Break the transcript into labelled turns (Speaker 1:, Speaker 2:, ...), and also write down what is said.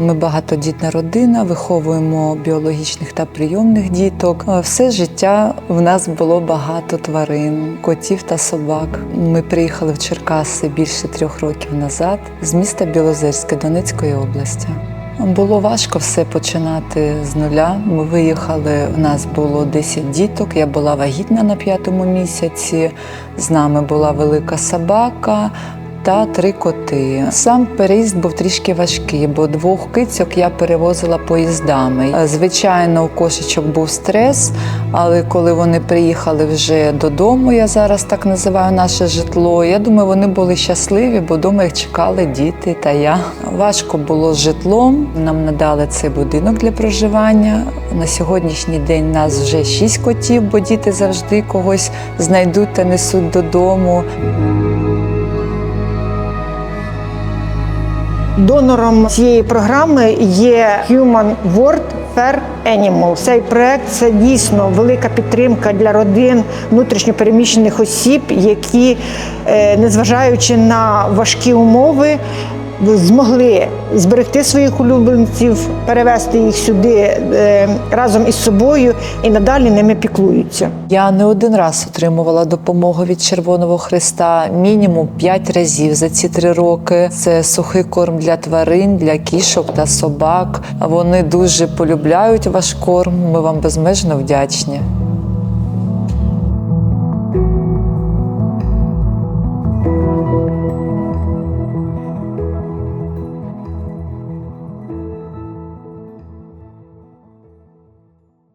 Speaker 1: Ми багатодітна родина, виховуємо біологічних та прийомних діток. Все життя в нас було багато тварин, котів та собак. Ми приїхали в Черкаси більше трьох років назад з міста Білозерське Донецької області. Було важко все починати з нуля. Ми виїхали. У нас було 10 діток. Я була вагітна на п'ятому місяці. З нами була велика собака. Та три коти. Сам переїзд був трішки важкий, бо двох кицьок я перевозила поїздами. Е, Звичайно, у кошечок був стрес, але коли вони приїхали вже додому, я зараз так називаю наше житло. Я думаю, вони були щасливі, бо вдома їх чекали діти та я. Важко було з житлом. Нам надали цей будинок для проживання. На сьогоднішній день нас вже шість котів, бо діти завжди когось знайдуть та несуть додому.
Speaker 2: Донором цієї програми є Human World Fair Animal. Цей проект це дійсно велика підтримка для родин внутрішньопереміщених осіб, які, е, незважаючи на важкі умови, змогли зберегти своїх улюбленців, перевезти їх сюди е, разом із собою і надалі ними піклуються.
Speaker 1: Я не один раз отримувала допомогу від Червоного Христа, мінімум 5 разів за ці три роки. Це сухий корм для тварин, для кішок та собак. Вони дуже полюбляють ваш корм. Ми вам безмежно вдячні.